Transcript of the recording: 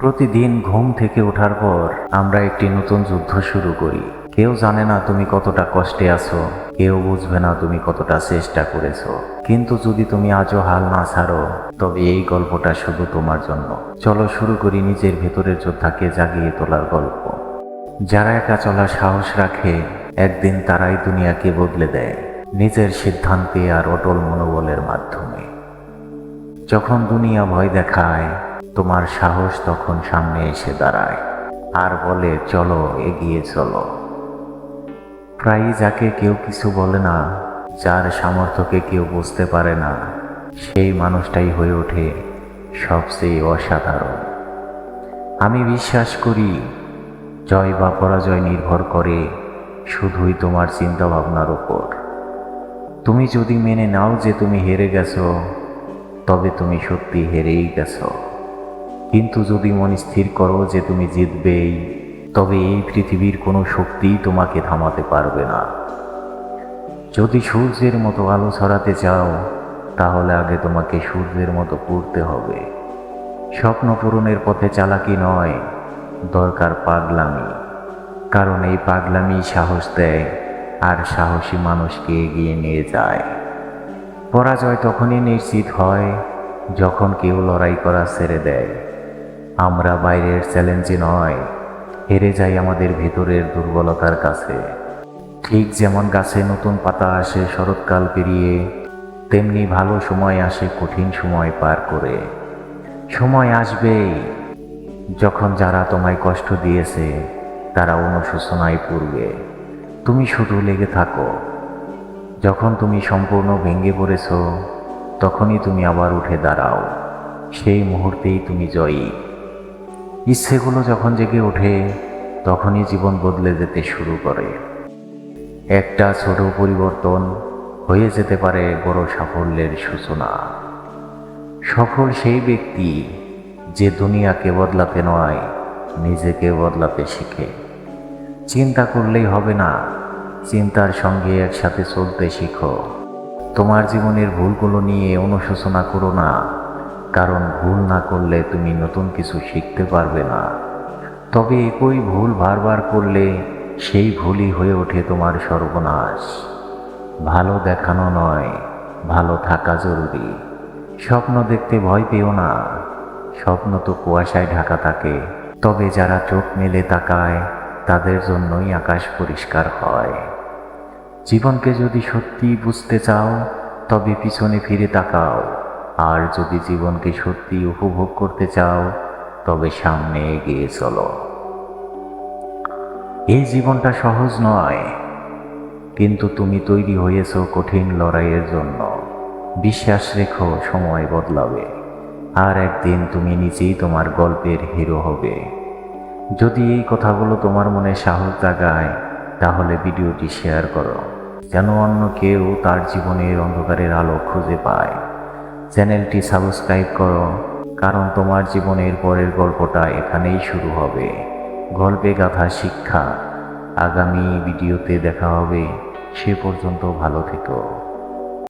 প্রতিদিন ঘুম থেকে ওঠার পর আমরা একটি নতুন যুদ্ধ শুরু করি। কেউ জানে না তুমি কতটা কষ্টে আছো, কেউ বুঝবে না তুমি কতটা চেষ্টা করেছ। কিন্তু যদি তুমি আজও হাল না ছাড়ো, তবে এই গল্পটা শুধু তোমার জন্য। চলো শুরু করি নিজের ভেতরের যোদ্ধাকে জাগিয়ে তোলার গল্প। যারা একা চলার সাহস রাখে, একদিন তারাই দুনিয়াকে বদলে দেয় নিজের সিদ্ধান্তে আর অটল মনোবলের মাধ্যমে। যখন দুনিয়া ভয় দেখায় তোমার সাহস তখন সামনে এসে দাঁড়ায়। আর বলে, চলো, এগিয়ে চলো। প্রায়ই যাকে কেউ কিছু বলে না, যার সামর্থ্যকে কেউ বুঝতে পারে না, সেই মানুষটাই হয়ে ওঠে সবচেয়ে অসাধারণ। আমি বিশ্বাস করি, জয় বা পরাজয় নির্ভর করে শুধুই তোমার চিন্তা ভাবনার উপর। তুমি যদি মেনে নাও যে তুমি হেরে গেছো, তবে তুমি সত্যি হেরেই গেছো। কিন্তু যদি মন স্থির করো যে তুমি জিতবেই, তবে এই পৃথিবীর কোনো শক্তিই তোমাকে থামাতে পারবে না। যদি সূর্যের মতো আলো ছড়াতে চাও, তাহলে আগে তোমাকে সূর্যের মতো পড়তে হবে। স্বপ্ন পূরণের পথে চালাকি নয়, দরকার পাগলামি। কারণ এই পাগলামি সাহস দেয়, আর সাহসী মানুষকে এগিয়ে নিয়ে যায়। পরাজয় তখনই নিশ্চিত হয়, যখন কেউ লড়াই করা ছেড়ে দেয়। আমরা বাইরের চ্যালেঞ্জে নয়, হেরে যাই আমাদের ভেতরের দুর্বলতার কাছে। ঠিক যেমন গাছে নতুন পাতা আসে শরৎকাল পেরিয়ে, তেমনি ভালো সময় আসে কঠিন সময় পার করে। সময় আসবেই, যখন যারা তোমায় কষ্ট দিয়েছে, তারা অনুশোচনায় পড়বে। তুমি শুধু লেগে থাকো। যখন তুমি সম্পূর্ণ ভেঙে পড়েছ, তখনই তুমি আবার উঠে দাঁড়াও। সেই মুহূর্তেই তুমি জয়ী। ইচ্ছেগুলো যখন জেগে ওঠে, তখনই জীবন বদলে যেতে শুরু করে। একটা ছোট পরিবর্তন হয়ে যেতে পারে বড় সাফল্যের সূচনা। সফল সেই ব্যক্তি যে দুনিয়াকে বদলাতে নয়, নিজেকে বদলাতে শিখে। চিন্তা করলেই হবে না, চিন্তার সঙ্গে একসাথে চলতে শিখো। তোমার জীবনের ভুলগুলো নিয়ে অনুশোচনা করো না। কারণ ভুল না করলে তুমি নতুন কিছু শিখতে পারবে না। তবে একই ভুল বারবার করলে সেই ভুলই হয়ে ওঠে তোমার সর্বনাশ। ভালো দেখানো নয়, ভালো থাকা জরুরি। স্বপ্ন দেখতে ভয় পেও না। স্বপ্ন তো কুয়াশায় ঢাকা থাকে। তবে যারা চোখ মেলে তাকায়, তাদের জন্যই আকাশ পরিষ্কার হয়। জীবনকে যদি সত্যি বুঝতে চাও, তবে পিছনে ফিরে তাকাও। আর যদি জীবনকে সত্যি উপভোগ করতে চাও, তবে সামনে এগিয়ে চলো। এই জীবনটা সহজ নয়, কিন্তু তুমি তৈরি হয়েছ কঠিন লড়াইয়ের জন্য। বিশ্বাস রেখো, সময় বদলাবে, আর একদিন তুমি নিজেই তোমার গল্পের হিরো হবে। যদি এই কথাগুলো তোমার মনে সাহস জাগায়, তাহলে ভিডিওটি শেয়ার করো, যেন অন্য কেউ তার জীবনের অন্ধকারের আলো খুঁজে পায়। চ্যানেলটি সাবস্ক্রাইব করো, কারণ তোমার জীবনের পরের গল্পটা এখানেই শুরু হবে। গল্পে গাথা শিক্ষা। আগামী ভিডিওতে দেখা হবে। সে পর্যন্ত ভালো থেকো।